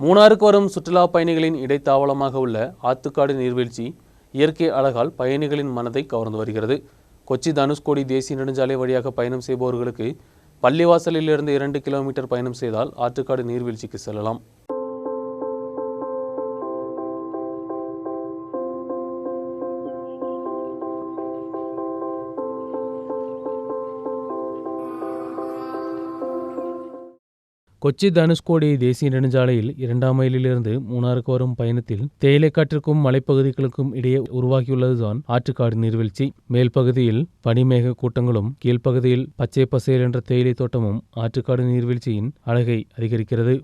மூணாருக்கு வரும் சுற்றுலா பயணிகளின் இடைத்தாவளமாக உள்ள ஆத்துக்காடு நீர்வீழ்ச்சி இயற்கை அழகால் பயணிகளின் மனதை கவர்ந்து வருகிறது. கொச்சி தனுஷ்கோடி தேசிய நெடுஞ்சாலை வழியாக பயணம் செய்பவர்களுக்கு பள்ளிவாசலிலிருந்து இரண்டு கிலோமீட்டர் பயணம் செய்தால் ஆற்றுக்காடு நீர்வீழ்ச்சிக்கு செல்லலாம். கொச்சி தனுஷ்கோடி தேசிய நெடுஞ்சாலையில் இரண்டாம் மைலிலிருந்து மூணாருக்கு வரும் பயணத்தில் தேயிலைக்காட்டிற்கும் மலைப்பகுதிகளுக்கும் இடையே உருவாகியுள்ளதுதான் ஆற்றுக்காடு நீர்வீழ்ச்சி. மேல் பகுதியில் பனிமேக கூட்டங்களும் கீழ்ப்பகுதியில் பச்சை பசேல் என்ற தேயிலை தோட்டமும் ஆற்றுக்காடு நீர்வீழ்ச்சியின் அழகை அதிகரிக்கிறது.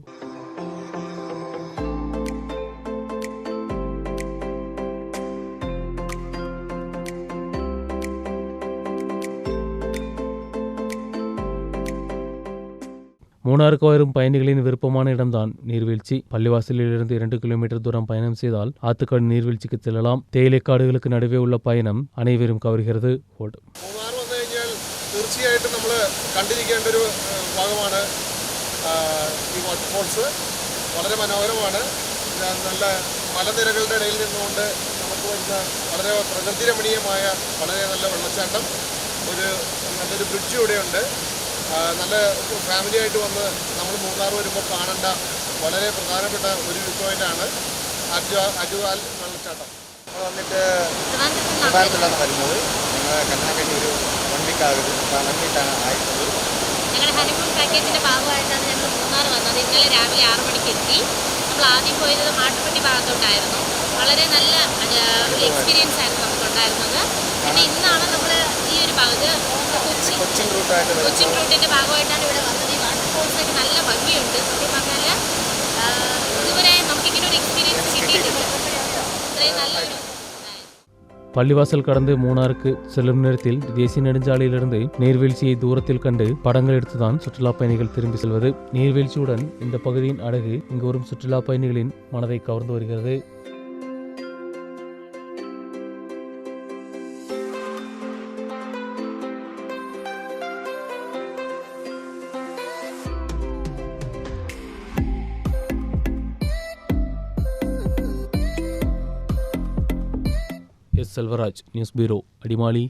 மூணாருக்கு வரும் பயணிகளின் விருப்பமான இடம்தான் நீர்வீழ்ச்சி பள்ளிவாசலிலிருந்து இரண்டு கிலோமீட்டர் தூரம் பயணம் செய்தால் ஆத்துக்காடு நீர்வீழ்ச்சிக்கு செல்லலாம் தேயிலை காடுகளுக்கு நடுவே உள்ள பயணம் அனைவரும் கவர்கிறது ஓடு തീർച്ചയായിട്ടും നമ്മൾ കണ്ടിരിക്കേണ്ട ഒരു ഭാഗമാണ് ഈ വാട്ടർ വാട്ടർഫോൾസ് വളരെ മനോഹരമാണ് നല്ല മലനിരകളുടെ ഇടയിൽ നിന്നുകൊണ്ട് നമുക്ക് വരുന്ന വളരെ പ്രകൃതിരമണീയമായ വളരെ നല്ല വെള്ളച്ചാട്ടം ഒരു നല്ലൊരു ബ്രിഡ്ജ് ഇവിടെയുണ്ട് നല്ല ഫാമിലി ആയിട്ട് വന്ന് നമ്മൾ മൂന്നാർ വരുമ്പോൾ കാണേണ്ട. വളരെ പ്രധാനപ്പെട്ട ഒരു വ്യൂ പോയിന്റാണ് ആറ്റു അജുവാൽ വെള്ളച്ചാട്ടം നമ്മൾ വന്നിട്ട് ട്രിവാൻഡ്രത്തിലാണ് വരുന്നത്. ഞങ്ങൾ കണ്ണാക്കണ്ടി ഒരു വൺ വീക്ക് ആകും വൺ വീക്കാണ് ആയിട്ടുള്ളത്. ഞങ്ങളുടെ ഹണിമൂൺ പാക്കേജിന്റെ ഭാഗമായിട്ടാണ് ഞങ്ങൾ മൂന്നാർ വന്നത്. ഇന്നലെ രാവിലെ ആറ് മണിക്ക് എത്തി. നമ്മൾ ആദ്യം പോയത് മാട്ടുപ്പെട്ടി ഭാഗത്തോട്ടായിരുന്നു. വളരെ നല്ല ഒരു എക്സ്പീരിയൻസ് ആയിരുന്നു നമുക്കുണ്ടായിരുന്നത്. കൊച്ചിൻ റൂട്ടായിട്ട് വരുന്നത് കൊച്ചിൻ റൂട്ടിന്റെ ഭാഗമായിട്ടാണ് ഇവിടെ വന്നത് ഈ വാട്ടർഫോൾസിനൊക്കെ നല്ല ഭംഗിയുണ്ട് സത്യം പറഞ്ഞാൽ ഇതുവരെ നമുക്കിങ്ങനെ ഒരു എക്സ്പീരിയൻസ് കിട്ടിയിട്ടില്ല ഇത്രയും നല്ലൊരു ഇതായിരുന്നു. பள்ளிவாசல் கடந்து மூணாருக்கு செல்லும் நேரத்தில் தேசிய நெடுஞ்சாலையிலிருந்து நீர்வீழ்ச்சியை தூரத்தில் கண்டு படங்கள் எடுத்துதான் சுற்றுலா பயணிகள் திரும்பி செல்வது நீர்வீழ்ச்சியுடன் இந்த பகுதியின் அழகு இங்கு வரும் சுற்றுலா பயணிகளின் மனதை கவர்ந்து வருகிறது செல்வராஜ் நியூஸ் பீரோ அடிமாலி